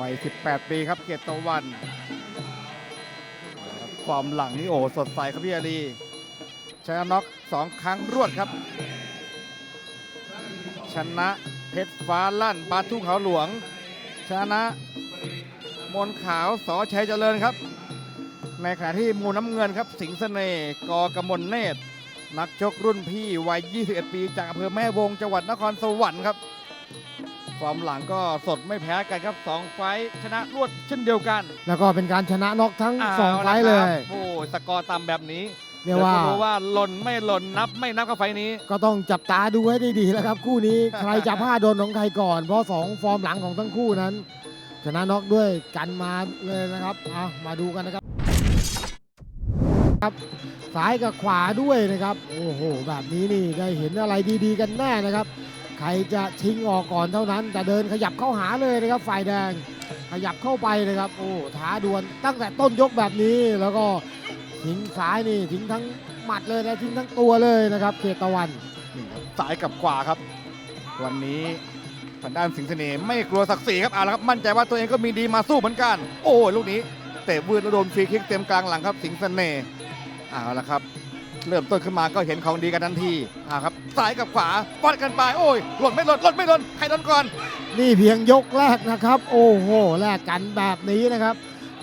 วัย 18 ปีครับเกียรติตะวันฟอร์มหลังนี่โอ้สดใสครับพี่อาลีชนะน็อกสองครั้งรวดครับ ชนะเพชรฟ้าลั่นบาทุ่งเขาหลวง ชนะมนขาวสอชัยเจริญครับ ในขณะที่มูน้ำเงินครับ สิงห์เสน่ห์กอกมลเนตร นักชกรุ่นพี่วัย 21 ปี จากอำเภอแม่วงจังหวัดนครสวรรค์ครับ ฟอร์มหลังก็สดไม่แพ้กันครับ2ไฟท์ชนะรวดเช่นเดียวกันแล้วก็เป็นการชนะน็อกทั้งสองเาไฟละล์เลครับยโอ้สกอร์ต่ำแบบนี้เรียกว่า ดี๋ดูว่าหล่นไม่หล่นนับไม่นับกับไฟท์นี้ ก็ต้องจับตาดูให้ดีๆแล้วครับ คู่นี้ ใครจะพลาดโดนของใครก่อน เพราะสองฟอร์มหลังของทั้งคู่นั้น ชนะน็อกด้วยกันมาเลยนะครับเอามาดูกันนะครับครับซ้ายกับขวาด้วยนะครับ โอ้โห แบบนี้นี่ได้เห็นอะไรดีๆกันแน่นะครับ ใครจะชิงออกก่อนเท่านั้นจะเดินขยับเข้าหาเลยนะครับฝ่ายแดง ขยับเข้าไปนะครับโอ้ท้าดวลตั้งแต่ต้นยกแบบนี้แล้วก็ทิ้งซ้ายนี่ทิ้งทั้งหมัดเลยนะทิ้งทั้งตัวเลยนะครับเขตตะวันนี่ครับซ้ายกับขวาครับ วันนี้ทางด้านสิงห์เสน่ห์ไม่กลัวศักดิ์ศรีครับเอาละครับมั่นใจว่าตัวเองก็มีดีมาสู้เหมือนกัน โอ้ยลูกนี้เตะวืดแล้วโดนฟรีคิกเต็มกลางหลังครับ สิงห์เสน่ห์เอาละครับ เริ่มต้นขึ้นมาก็เห็นของดีกันทันทีอ่าครับซ้ายกับขวาฟัดกันไปโอ้ยหล่นไม่หล่นหล่นไม่หล่นใครโดนก่อน นี่เพียงยกแรกนะครับ โอ้โหแลกกันแบบนี้นะครับ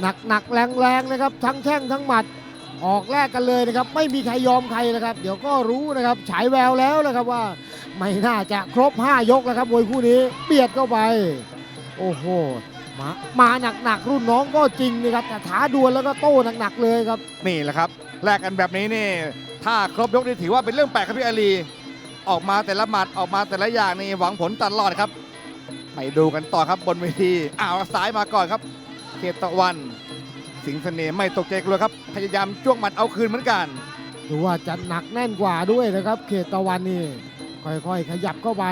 หนักหนักแรงแรงนะครับ ทั้งแข้งทั้งหมัดออกแลกกันเลยนะครับ ไม่มีใครยอมใครนะครับ เดี๋ยวก็รู้นะครับฉายแววแล้วนะครับว่า ไม่น่าจะครบ 5 ยกแล้วครับมวยคู่นี้เบียดเข้าไป โอ้โห มามาหนักๆรุ่นน้องก็จริงนะครับแต่ท้าดวลแล้วก็โต้หนักๆเลยครับ นี่แหละครับแลกกันแบบนี้นี่ ถ้าครบยกนี่ถือว่าเป็นเรื่องแปลกครับพี่อาลีออกมาแต่ละหมัดออกมาแต่ละอย่างนี่หวังผลตลอดครับไปดูกันต่อครับบนเวทีอ้าวซ้ายมาก่อนครับเขตตะวัน สิงห์เสน่ห์ไม่ตกใจกลัวครับพยายามจ้วงหมัดเอาคืนเหมือนกันดูว่าจะหนักแน่นกว่าด้วยนะครับ เขตตะวันนี่ค่อยๆ ขยับเข้าไป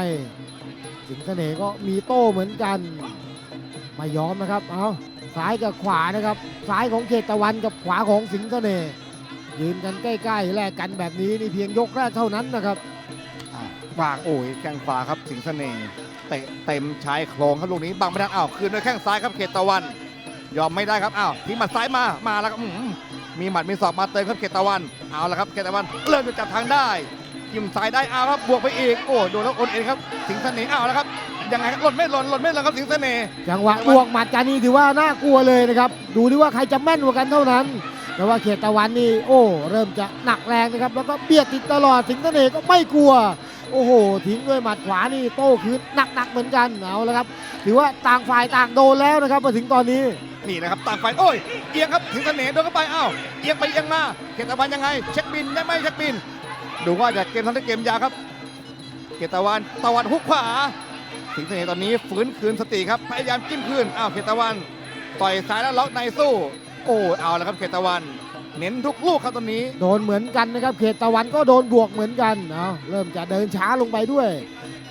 สิงห์เสน่ห์ก็มีโต้เหมือนกัน ไม่ยอมนะครับ เอาซ้ายกับขวานะครับ ซ้ายของเขตตะวันกับขวาของสิงห์เสน่ห์ยืนกันใกล้ๆแลกกันแบบนี้นี่เพียงยกแรกเท่านั้นนะครับวางโอ้ยแข้งขวาครับสิงห์เสน่ห์เตะเต็มชายโครงครับลูกนี้บังไม่ได้อ้าวคืนด้วยแข้งซ้ายครับเขตตะวัน ยอมไม่ได้ครับอ้าวทิ้งหมัดซ้ายมามาแล้วครับมีหมัดมีศอกมาเติมครับเขตตะวันเอาละครับเขตตะวันเริ่มจะจับทางได้จิ้มซ้ายได้เอาครับบวกไปอีกโอ้โดนแล้วโอนเอ็นครับสิงห์เสน่ห์เอาแล้วครับ ยังไงครับหล่นไม่หล่นหล่นไม่หล่นครับสิงห์เสน่ห์ จังหวะบวกหมัดกันนี่ถือว่าน่ากลัวเลยนะครับ ดูดิว่าใครจะแม่นกว่ากันเท่านั้น แต่ว่าเขตตะวันนี่โอ้ เริ่มจะหนักแรงนะครับ แล้วก็เบียดติดตลอดสิงห์เสน่ห์ก็ไม่กลัว โอ้โห ทิ้งด้วยหมัดขวานี่โต้คืนหนักๆเหมือนกันเอาละครับ ถือว่าต่างฝ่ายต่างโดนแล้วนะครับมาถึงตอนนี้ นี่นะครับต่างฝ่ายโอ้ยเอียงครับสิงห์เสน่ห์โดนเข้าไปอ้าวเอียงไปเอียงมาเขตตะวันยังไง เช็คบินได้ไหมเช็คบิน ดูว่าจะเกมทั้งได้เกมยาวครับเขตตะวันตะวันฮุกขวา สิงเสน่ห์ตอนนี้ฟื้นคืนสติครับพยายามจิ้มคืนอ้าวเขตตะวัน ต่อยซ้ายแล้วล็อกในสู้ โอ้เอาแล้วครับเขตตะวัน เน้นทุกลูกครับตอนนี้ โดนเหมือนกันนะครับ เขตตะวันก็โดนบวกเหมือนกันเอาเริ่มจะเดินช้าลงไปด้วย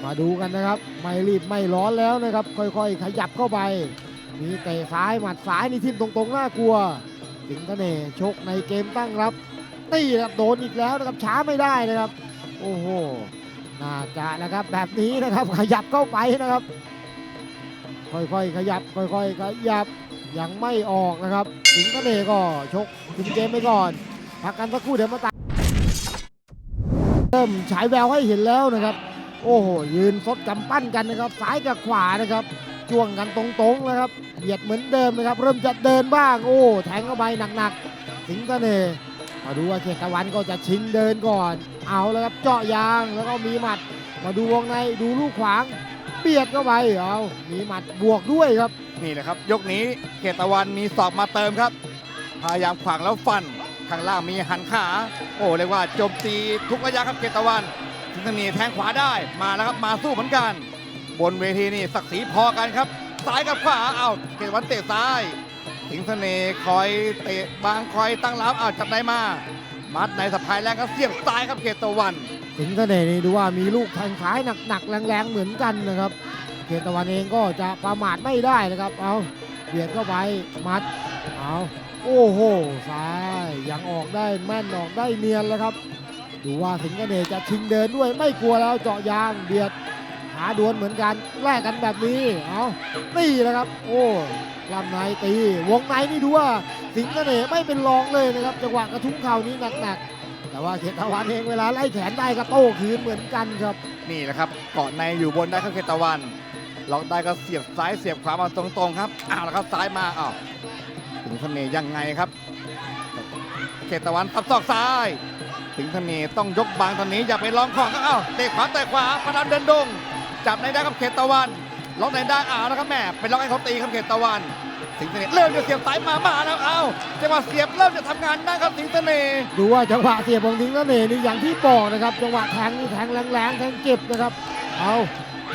มาดูกันนะครับ ไม่รีบไม่ร้อนแล้วนะครับ ค่อยๆ ขยับเข้าไป มีเตะซ้ายหมัดซ้ายนี่ทิ่มตรงๆน่ากลัว สิงเสน่ห์ชกในเกมตั้งรับนี่นะครับโดนอีกแล้วนะครับช้าไม่ได้นะครับ โอ้โห น่าจะนะครับแบบนี้นะครับขยับเข้าไปนะครับ ค่อยๆขยับค่อยๆขยับยังไม่ออกนะครับสิงห์เสน่ห์ก็ชกถึงเกมไปก่อนพักกันสักครู่เดี๋ยวมาตามเริ่มฉายแววให้เห็นแล้วนะครับ โอ้โหยืนซดกำปั้นกันนะครับซ้ายกับขวานะครับจ้วงกันตรงๆนะครับเบียดเหมือนเดิมนะครับ เริ่มจะเดินบ้างโอ้แทงเข้าไปหนักๆสิงห์เสน่ห์มาดูว่าเขตตะวันก็จะชิงเดินก่อน เอาแล้วครับเจาะยางแล้วก็มีหมัด มาดูวงในดูลูกขวางเบียดเข้าไปเอามีหมัดบวกด้วยครับ นี่แหละครับ ยกนี้เขตตะวันมีศอกมาเติมครับ พยายามขวางแล้วฟันข้างล่างมีหันขา โอ้เรียกว่าโจมตีทุกระยะครับเขตตะวันสิงห์เสน่ห์แทงขวาได้มาแล้วครับมาสู้เหมือนกัน บนเวทีนี่ศักดิ์ศรีพอกันครับซ้ายกับขวาเอาเขตวันเตะซ้าย สิงห์เสน่ห์คอยเตะบางคอยตั้งรับเอาจับในมา มัดในสะพายแรงครับเสียบซ้ายครับเขตตะวัน สิงห์เสน่ห์นี่ดูว่ามีลูกแทงซ้ายหนักๆแรงๆเหมือนกันนะครับ เขตตะวันเองก็จะประมาทไม่ได้นะครับ เอาเบียดเข้าไปมัดเอาโอ้โหซ้ายยังออกได้แม่นออกได้เนียนแล้วครับ ดูว่าสิงห์เสน่ห์จะชิงเดินด้วยไม่กลัวแล้วเจาะยางเบียด หาดวลเหมือนกันแลกกันแบบนี้เอานี่แหละครับ โอ้ลำในตีวงในนี่ดูว่าสิงห์เสน่ห์ไม่เป็นรองเลยนะครับจังหวะกระทุ้งเข่านี้หนักๆแต่ว่าเขตตะวันเองเวลาไล่แขนได้ก็โต้คืนเหมือนกันครับนี่แหละครับเกาะในอยู่บนได้ครับเขตตะวันล็อกได้ก็เสียบซ้ายเสียบขวามาตรงๆครับอ้าวแล้วครับซ้ายมาอ้าวสิงห์เสน่ห์ยังไงครับ เขตตะวันตับศอกซ้ายสิงห์เสน่ห์ต้องยกบางตอนนี้อย่าไปลองของก็อ้าวเตะขวาเตะขวาประดามเดินดง จับในได้ครับเขตตะวันล็อกในได้อ้าวนะครับแม่เป็นล็อกให้เขาตีครับเขตตะวัน สิงห์เสน่ห์เริ่มจะเสียบซ้ายมามาแล้วอ้าวจังหวะเสียบเริ่มจะทำงานได้ครับสิงห์เสน่ห์ดูว่าจังหวะเสียบของสิงเสน่ห์นี่อย่างที่บอกนะครับ จังหวะแทงนี่แทงแรงๆแทงเจ็บนะครับ เอา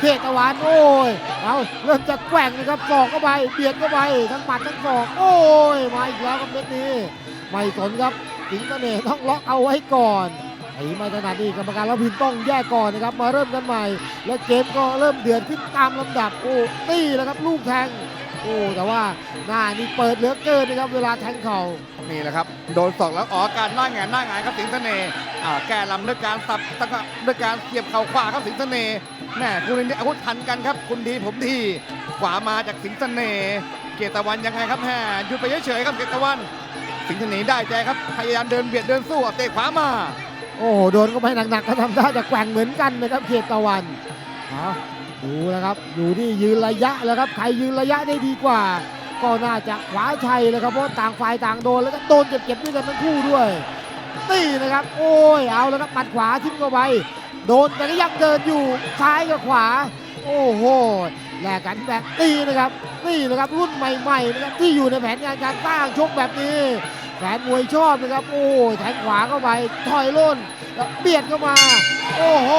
เขตตะวันโอ้ยเอาเริ่มจะแกว่งนะครับศอกเข้าไปเบียดเข้าไปทั้งหมัดทั้งศอกโอ้ยมาอีกแล้วครับเม็ดนี้ไม่สนครับสิงห์เสน่ห์ต้องล็อกเอาไว้ก่อน ไอ้ไม่ถนัดนี่กรรมการแล้วพินต้องแยกก่อนนะครับ มาเริ่มกันใหม่ และเกมก็เริ่มเดือดขึ้นตามลำดับโอ้นี่แหละครับลูกแทงโอ้แต่ว่าหน้านี่เปิดเหลือเกินนะครับเวลาแทงเข่านี่แหละครับโดนศอกแล้วออกอการหน้าแงนหน้าหงายครับสิงห์เสน่ห์อ่าแก้ลำด้วยการสับตะกะด้วยการเสียบเข่าขวาครับสิงห์เสน่ห์แม่คุณนี่อาวุธทันกันครับ คุณดีผมดีขวามาจากสิงห์เสน่ห์เกียรติวันยังไงครับแม่หยุดไปเฉยๆครับเกียรติวัน สิงห์เสน่ห์ได้ใจครับพยายามเดินเบียดเดินสู้เตะขวามา โอ้โหโดนก็ไม่หนักๆก็ทำได้จะแกว่งเหมือนกันนะครับเขตตะวันเอาดูนะครับอยู่ที่ยืนระยะแล้วครับใครยืนระยะได้ดีกว่า ก็น่าจะขวาชัยเลยครับเพราะต่างฝ่ายต่างโดนแล้วก็โดนเจ็บๆด้วยกันทั้งคู่ด้วยนี่นะครับ โอ้ยเอาแล้วครับหมัดขวาทิ้งเข้าไปโดนแต่ก็ยังเดินอยู่ซ้ายกับขวา โอ้โหแลกกันแบบนี้นะครับนี่นะครับรุ่นใหม่ๆนะครับที่อยู่ในแผนงานการสร้างชกแบบนี้ แฟนมวยชอบนะครับ โอ้แทงขวาเข้าไปถอยล่นเบียดเข้ามา โอ้โห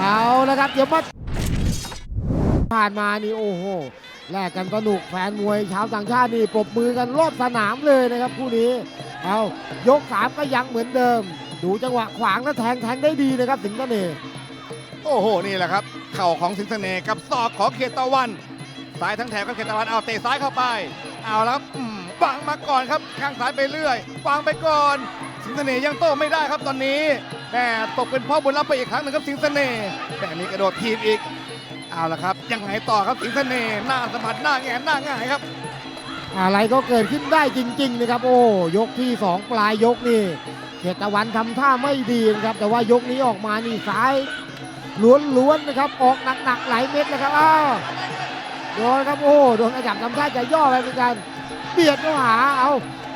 เอาแล้วครับเดี๋ยวมาผ่านมานี่โอ้โหแลกกันสนุกแฟนมวยชาวต่างชาตินี่ปรบมือกันรอบสนามเลยนะครับคู่นี้เอายกสามก็ยังเหมือนเดิม ดูจังหวะขวางแล้วแทงแทงได้ดีนะครับสิงห์เสน่ห์โอ้โหนี่แหละครับเข่าของสิงห์เสน่ห์กับศอกของเกียรติตะวันซ้ายทั้งแถบครับเกียรติตะวันเอาเตะซ้ายเข้าไปเอาแล้ว วางมาก่อนครับข้างซ้ายไปเรื่อยวางไปก่อน สิงเสน่ห์ยังโต้ไม่ได้ครับตอนนี้แม่ตกเป็นพ่อบุญรับไปอีกครั้งหนึ่งครับสิงเสน่ห์แต่อันนี้กระโดดทีบอีกเอาละครับยังไงต่อครับสิงเสน่ห์หน้าสะบัดหน้าแงนหน้าง่ายครับ อะไรก็เกิดขึ้นได้จริงๆนะครับ โอ้ยกที่ 2 ปลายยกนี่เขตตะวันทำท่าไม่ดีนะครับ แต่ว่ายกนี้ออกมานี่ซ้ายล้วนๆนะครับ ออกหนักๆหลายเม็ดนะครับอ้าวโดนครับโอ้โดนกระจับทำท่าจะย่อไปเหมือนกัน เบียดเข้าหาเอา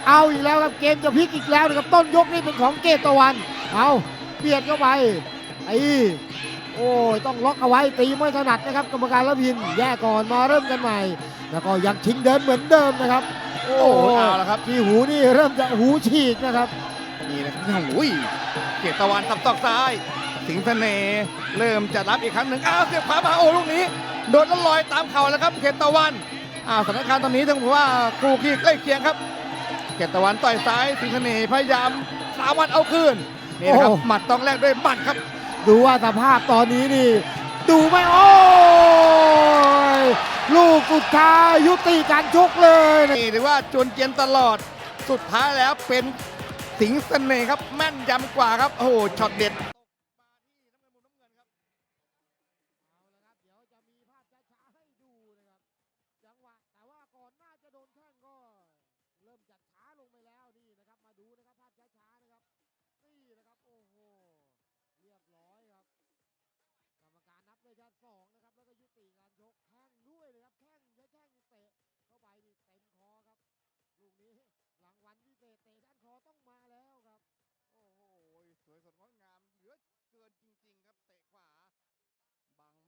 เอาอีกแล้วครับเกมจะพลิกอีกแล้วนะครับต้นยกนี่เป็นของเกตตะวัน เอาเบียดเข้าไปไอ้โอ้ยต้องล็อกเอาไว้ตีไม่ถนัดนะครับกรรมการละพินแยกก่อนมาเริ่มกันใหม่ แล้วก็ยังชิงเดินเหมือนเดิมนะครับโอ้โอ้โหเอาละครับที่หูนี่เริ่มจะหูฉีกนะครับนี่นะครับโอ้ยเกียรติตะวันสับศอกซ้าย สิงห์เสน่ห์เริ่มจะรับอีกครั้งหนึ่งอ้าวเสียบขวามาโอ้ลูกนี้ โดนแล้วลอยตามเข่าแล้วครับ เกียรติตะวัน อ้าวสถานการณ์ตอนนี้ต้องบอกว่าคู่ขี้ใกล้เคียงครับเกียรติตะวันต่อยซ้ายสิงห์เสน่ห์พยายามสามวันเอาคืนนี่นะครับโอ้หมัดต้องแลกด้วยหมัดครับดูว่าสภาพตอนนี้นี่ ดูไหมโอ้ยลูกสุดท้ายยุติการชกเลยนะ นี่ถือว่าจวนเจียนตลอดสุดท้ายแล้วเป็นสิงห์เสน่ห์ครับแม่นยำกว่าครับโอ้โหช็อตเด็ดเดี๋ สองนะครับ แล้วก็ยุติการชกแข้งด้วยเลยครับแข้งใช้แข้งเตะเข้าไปนี่เต็มคอครับ ลูกนี้รางวัลพิเศษเตะด้านคอต้องมาแล้ว